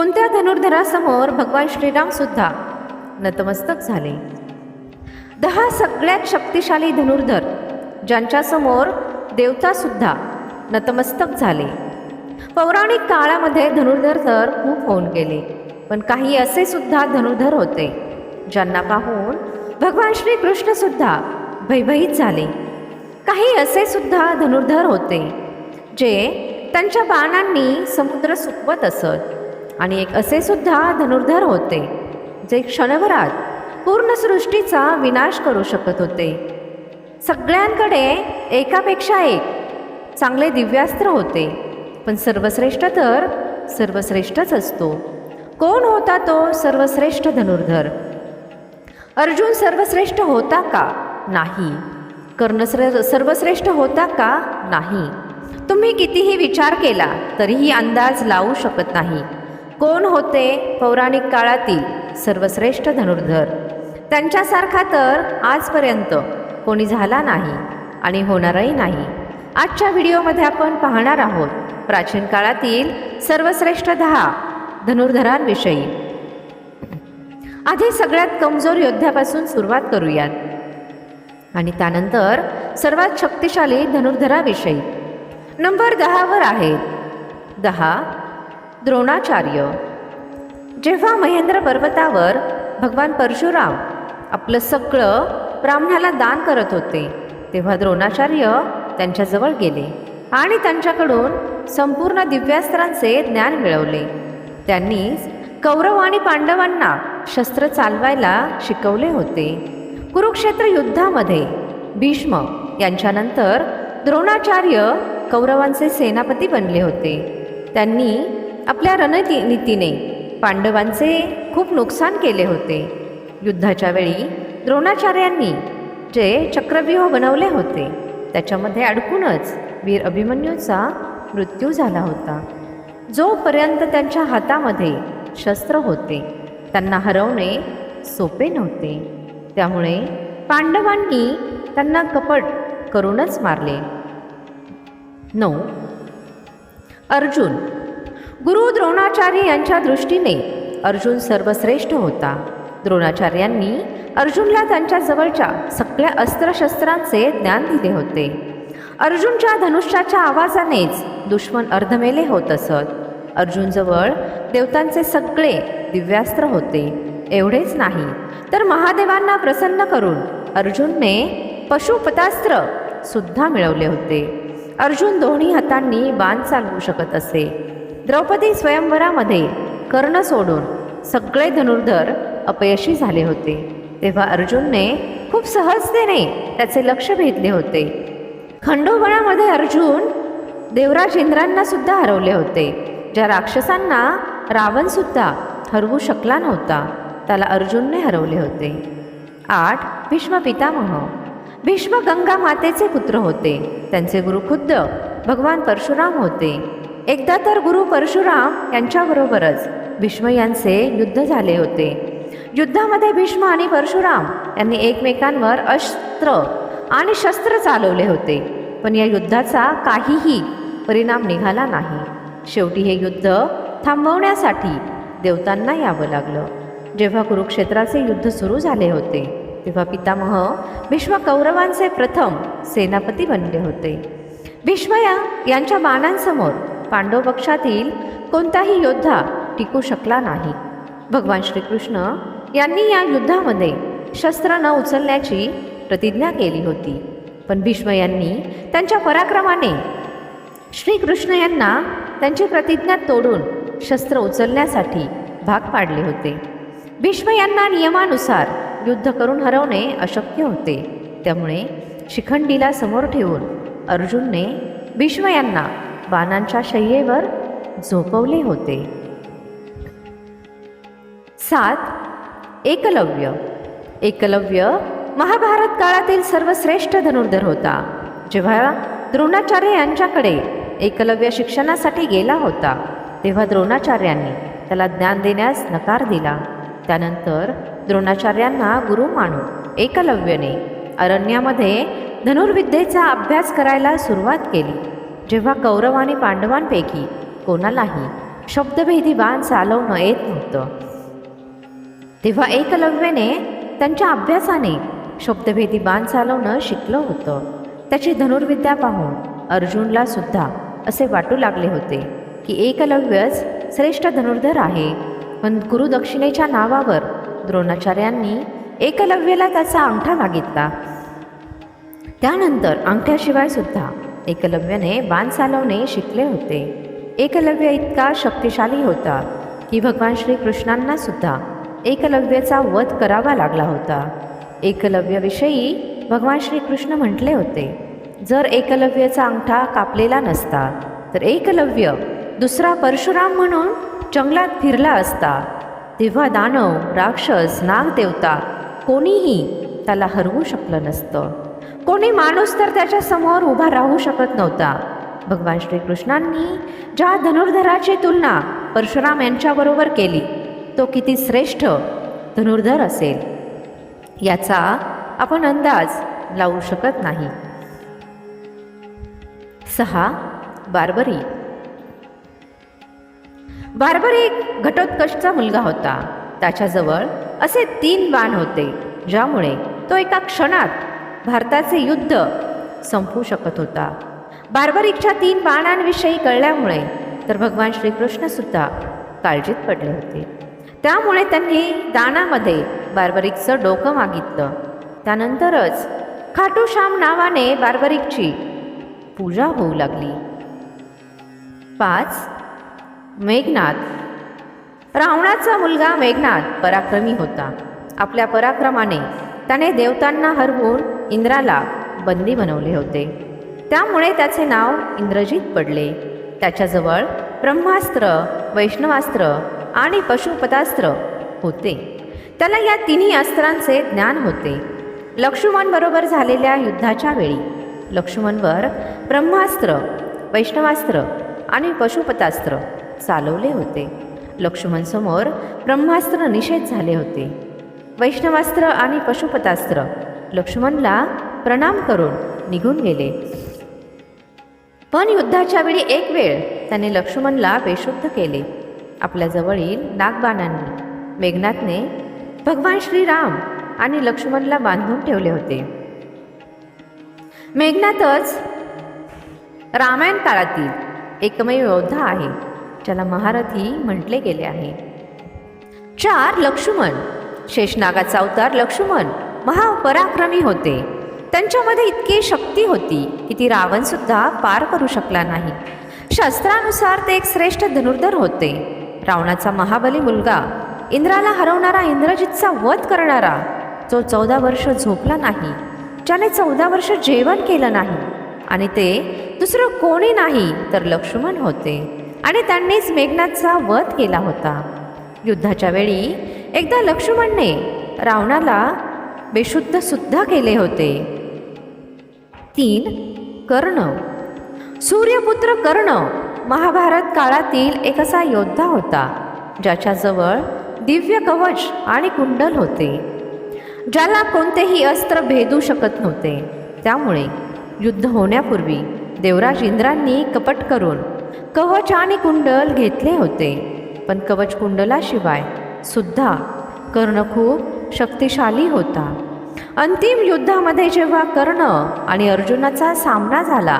कोणत्या धनुर्धरासमोर भगवान श्रीराम सुद्धा नतमस्तक झाले? दहा सगळ्यात शक्तिशाली धनुर्धर ज्यांच्यासमोर देवतासुद्धा नतमस्तक झाले. पौराणिक काळामध्ये धनुर्धर तर खूप होऊन गेले पण काही असे सुद्धा धनुर्धर होते ज्यांना पाहून भगवान श्रीकृष्णसुद्धा भयभीत झाले. काही असे सुद्धा धनुर्धर होते जे त्यांच्या बाणांनी समुद्र सुकवत असत. आणि एक असे सुद्धा धनुर्धर होते जे क्षणभरात पूर्ण सृष्टीचा विनाश करू शकत होते. सगळ्यांकडे एकापेक्षा एक चांगले दिव्यास्त्र होते पण सर्वश्रेष्ठ तर सर्वश्रेष्ठच असतो. कोण होता तो सर्वश्रेष्ठ धनुर्धर? अर्जुन सर्वश्रेष्ठ होता का? नाही. कर्ण सर्वश्रेष्ठ होता का? नाही. तुम्ही कितीही विचार केला तरीही अंदाज लावू शकत नाही. कोण होते पौराणिक काळातील सर्वश्रेष्ठ धनुर्धर? त्यांच्यासारखा तर आजपर्यंत कोणी झाला नाही आणि होणारही नाही. आजच्या व्हिडिओमध्ये आपण पाहणार आहोत प्राचीन काळातील सर्वश्रेष्ठ दहा धनुर्धरांविषयी. आधी सगळ्यात कमजोर योद्ध्यापासून सुरुवात करूयात. आणि त्यानंतर सर्वात शक्तिशाली धनुर्धराविषयी. नंबर दहावर आहे. दहा द्रोणाचार्य. जेव्हा महेंद्र पर्वतावर भगवान परशुराम आपलं सगळं ब्राह्मणाला दान करत होते तेव्हा द्रोणाचार्य त्यांच्याजवळ गेले आणि त्यांच्याकडून संपूर्ण दिव्यास्त्रांचे ज्ञान मिळवले. त्यांनीच कौरव आणि पांडवांना शस्त्र चालवायला शिकवले होते. कुरुक्षेत्र युद्धामध्ये भीष्म यांच्यानंतर द्रोणाचार्य कौरवांचे सेनापती बनले होते. त्यांनी आपल्या रणनीतीने नीतीने पांडवांचे खूप नुकसान केले होते. युद्धाच्या वेळी द्रोणाचार्यांनी जे चक्रव्यूह बनवले होते त्याच्यामध्ये अडकूनच वीर अभिमन्यूचा मृत्यू झाला होता. जोपर्यंत त्यांच्या हातामध्ये शस्त्र होते त्यांना हरवणे सोपे नव्हते. त्यामुळे पांडवांनी त्यांना कपट करूनच मारले. नऊ. अर्जुन गुरु द्रोणाचार्य यांच्या दृष्टीने अर्जुन सर्वश्रेष्ठ होता. द्रोणाचार्यांनी अर्जुनला त्यांच्या जवळच्या सगळ्या अस्त्रशस्त्रांचे ज्ञान दिले होते. अर्जुनच्या धनुष्याच्या आवाजानेच दुश्मन अर्धमेले होत असत. अर्जुनजवळ देवतांचे सगळे दिव्यास्त्र होते. एवढेच नाही तर महादेवांना प्रसन्न करून अर्जुनने पशुपतास्त्र सुद्धा मिळवले होते. अर्जुन दोन्ही हातांनी बाण चालवू शकत असे. द्रौपदी स्वयंवरामध्ये कर्ण सोडून सगळे धनुर्धर अपयशी झाले होते. तेव्हा अर्जुनने खूप सहजतेने त्याचे लक्ष भेदले होते. खंडोबळामध्ये अर्जुन देवराज इंद्रांना सुद्धा हरवले होते. ज्या राक्षसांना रावणसुद्धा हरवू शकला नव्हता त्याला अर्जुनने हरवले होते. आठ भीष्म पितामह. भीष्म गंगा मातेचे पुत्र होते. त्यांचे गुरु खुद्द भगवान परशुराम होते. एकदा तर गुरु परशुराम यांच्याबरोबरच भीष्म यांचे युद्ध झाले होते. युद्धामध्ये भीष्म आणि परशुराम यांनी एकमेकांवर अस्त्र आणि शस्त्र चालवले होते. पण या युद्धाचा काहीही परिणाम निघाला नाही. शेवटी हे युद्ध थांबवण्यासाठी देवतांना यावं लागलं. जेव्हा कुरुक्षेत्राचे युद्ध सुरू झाले होते तेव्हा पितामह भीष्म कौरवांचे प्रथम सेनापती बनले होते. भीष्म यांच्या बाणांसमोर पांडव पक्षातील कोणताही योद्धा टिकू शकला नाही. भगवान श्रीकृष्ण यांनी या युद्धामध्ये शस्त्र न उचलण्याची प्रतिज्ञा केली होती. पण भीष्म यांनी त्यांच्या पराक्रमाने श्रीकृष्ण यांना त्यांची प्रतिज्ञा तोडून शस्त्र उचलण्यासाठी भाग पाडले होते. भीष्म यांना नियमानुसार युद्ध करून हरवणे अशक्य होते. त्यामुळे शिखंडीला समोर ठेवून अर्जुनने भीष्म यांना बाणांच्या शय्येवर झोपवले होते. सात एकलव्य. एकलव्य महाभारत काळातील सर्वश्रेष्ठ धनुर्धर होता. जेव्हा द्रोणाचार्य यांच्याकडे एकलव्य शिक्षणासाठी गेला होता तेव्हा द्रोणाचार्यांनी त्याला ज्ञान देण्यास नकार दिला. त्यानंतर द्रोणाचार्यांना गुरु मानून एकलव्यने अरण्यामध्ये धनुर्विद्येचा अभ्यास करायला सुरुवात केली. जेव्हा कौरव आणि पांडवांपैकी कोणालाही शब्दभेदी बाण चालवणं येत नव्हतं. तेव्हा एकलव्याने त्यांच्या अभ्यासाने शब्दभेदी बाण चालवणं शिकलं होतं. त्याची धनुर्विद्या पाहून अर्जुनला सुद्धा असे वाटू लागले होते की एकलव्यच श्रेष्ठ धनुर्धर आहे. पण गुरुदक्षिणेच्या नावावर द्रोणाचार्यांनी एकलव्याला त्याचा अंगठा मागितला. त्यानंतर अंगठ्याशिवाय सुद्धा एकलव्याने बाण चालवणे शिकले होते. एकलव्य इतका शक्तिशाली होता की भगवान श्रीकृष्णांना सुद्धा एकलव्याचा वध करावा लागला होता. एकलव्याविषयी भगवान श्रीकृष्ण म्हटले होते जर एकलव्याचा अंगठा कापलेला नसता तर एकलव्य दुसरा परशुराम म्हणून जंगलात फिरला असता. तेव्हा दानव राक्षस नागदेवता कोणीही त्याला हरवू शकलं नसतं. कोणी माणूस तर त्याच्यासमोर उभा राहू शकत नव्हता. भगवान श्रीकृष्णांनी ज्या धनुर्धराची तुलना परशुराम यांच्याबरोबर केली तो किती श्रेष्ठ धनुर्धर असेल याचा आपण अंदाज लावू शकत नाही. सहा बार्बरी. बार्बरी एक घटोत्कचचा मुलगा होता. त्याच्याजवळ असे तीन बाण होते ज्यामुळे तो एका क्षणात भारताचे युद्ध संपू शकत होता. बार्बरिकच्या तीन बाणांविषयी कळल्यामुळे तर भगवान श्रीकृष्णसुद्धा काळजीत पडले होते. त्यामुळे त्यांनी दानामध्ये बार्बरिकचं डोकं मागितलं. त्यानंतरच खाटूश्याम नावाने बार्बरिकची पूजा होऊ लागली. पाच मेघनाथ. रावणाचा मुलगा मेघनाथ पराक्रमी होता. आपल्या पराक्रमाने त्याने देवतांना हरवून इंद्राला बंदी बनवले होते. त्यामुळे त्याचे नाव इंद्रजित पडले. त्याच्याजवळ ब्रह्मास्त्र वैष्णवास्त्र आणि पशुपतास्त्र होते. त्याला या तिन्ही अस्त्रांचे ज्ञान होते. लक्ष्मणबरोबर झालेल्या युद्धाच्या वेळी लक्ष्मणवर ब्रह्मास्त्र वैष्णवास्त्र आणि पशुपतास्त्र चालवले होते. लक्ष्मणसमोर ब्रह्मास्त्र निषेध झाले होते. वैष्णवास्त्र आणि पशुपतास्त्र लक्ष्मणला प्रणाम करून निघून गेले. पण युद्धाच्या वेळी एक वेळ त्याने लक्ष्मणला बेशुद्ध केले. आपल्या जवळील नागबाणांनी मेघनाथने भगवान श्रीराम आणि लक्ष्मणला बांधून ठेवले होते. मेघनाथच रामायण काळातील एकमेव योद्धा आहे ज्याला महारथी म्हटले गेले आहे. चार लक्ष्मण शेषनागाचा अवतार लक्ष्मण महापराक्रमी होते. त्यांच्यामध्ये इतकी शक्ती होती की ती रावणसुद्धा पार करू शकला नाही. शास्त्रानुसार ते एक श्रेष्ठ धनुर्धर होते. रावणाचा महाबली मुलगा इंद्राला हरवणारा इंद्रजितचा वध करणारा जो चौदा वर्ष झोपला नाही. ज्याने चौदा वर्ष जेवण केलं नाही आणि ते दुसरं कोणी नाही तर लक्ष्मण होते. आणि त्यांनीच मेघनाथचा वध केला होता. युद्धाच्या वेळी एकदा लक्ष्मणने रावणाला बेशुद्ध सुद्धा केले होते. तीन कर्ण सूर्यपुत्र कर्ण महाभारत काळातील एक असा योद्धा होता ज्याच्याजवळ दिव्य कवच आणि कुंडल होते ज्याला कोणतेही अस्त्र भेदू शकत नव्हते. त्यामुळे युद्ध होण्यापूर्वी देवराज इंद्रांनी कपट करून कवच आणि कुंडल घेतले होते. पण कवच कुंडलाशिवाय सुद्धा कर्ण खूप शक्तिशाली होता. अंतिम युद्धामध्ये जेव्हा कर्ण आणि अर्जुनाचा सामना झाला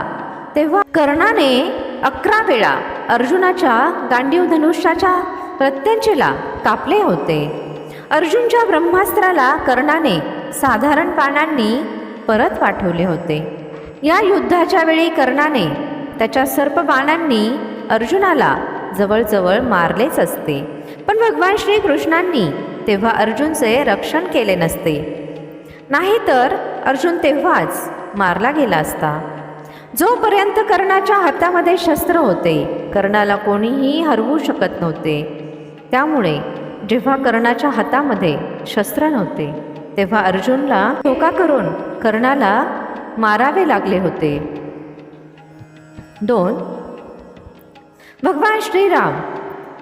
तेव्हा कर्णाने अकरा वेळा अर्जुनाच्या गांडीव धनुष्याच्या प्रत्यंचेला कापले होते. अर्जुनच्या ब्रह्मास्त्राला कर्णाने साधारण पानांनी परत पाठवले होते. या युद्धाच्या वेळी कर्णाने त्याच्या सर्प बाणांनी अर्जुनाला जवळजवळ मारलेच असते. पण भगवान श्रीकृष्णांनी तेव्हा अर्जुनचे रक्षण केले नसते. नाहीतर अर्जुन तेव्हाच मारला गेला असता. जोपर्यंत कर्णाच्या हातामध्ये शस्त्र होते कर्णाला कोणीही हरवू शकत नव्हते. त्यामुळे जेव्हा कर्णाच्या हातामध्ये शस्त्र नव्हते तेव्हा अर्जुनला धोका करून कर्णाला मारावे लागले होते. दोन. भगवान श्रीराम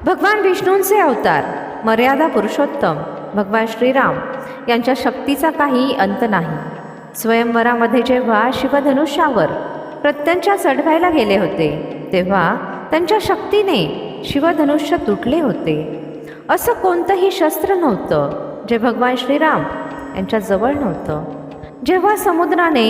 भगवान विष्णूंचे अवतार. मर्यादा पुरुषोत्तम भगवान श्रीराम यांच्या शक्तीचा काही अंत नाही. स्वयंवरामध्ये जेव्हा शिवधनुष्यावर प्रत्यंच्या चढवायला गेले होते तेव्हा त्यांच्या शक्तीने शिवधनुष्य तुटले होते. असं कोणतंही शस्त्र नव्हतं जे भगवान श्रीराम यांच्या जवळ नव्हतं. जेव्हा समुद्राने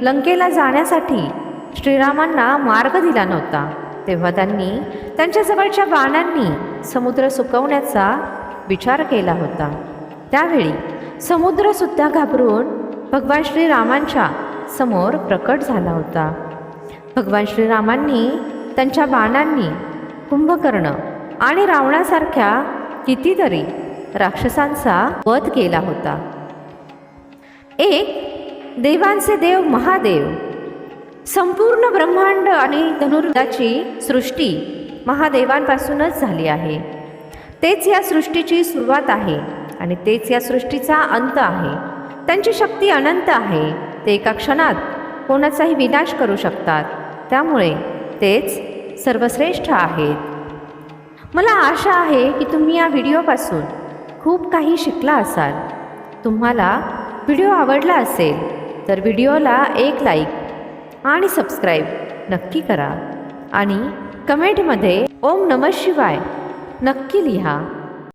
लंकेला जाण्यासाठी श्रीरामांना मार्ग दिला नव्हता तेव्हा त्यांनी त्यांच्याजवळच्या बाणांनी समुद्र सुकवण्याचा विचार केला होता. त्यावेळी समुद्रसुद्धा घाबरून भगवान श्रीरामांच्या समोर प्रकट झाला होता. भगवान श्रीरामांनी त्यांच्या बाणांनी कुंभकर्ण आणि रावणासारख्या कितीतरी राक्षसांचा वध केला होता. एक देवांचे देव महादेव संपूर्ण ब्रह्मांड आणि धनुर्गाची सृष्टी महादेवांपासूनच झाली आहे. तेच या सृष्टीची सुरुवात आहे आणि तेच या सृष्टीचा अंत आहे. त्यांची शक्ती अनंत आहे. ते एका क्षणात कोणाचाही विनाश करू शकतात. त्यामुळे तेच सर्वश्रेष्ठ आहेत. मला आशा आहे की तुम्ही या व्हिडिओपासून खूप काही शिकला असाल. तुम्हाला व्हिडिओ आवडला असेल तर व्हिडिओला एक लाईक आणि सबस्क्राईब नक्की करा. आणि कमेंटमध्ये ओम नम शिवाय नक्की लिहा.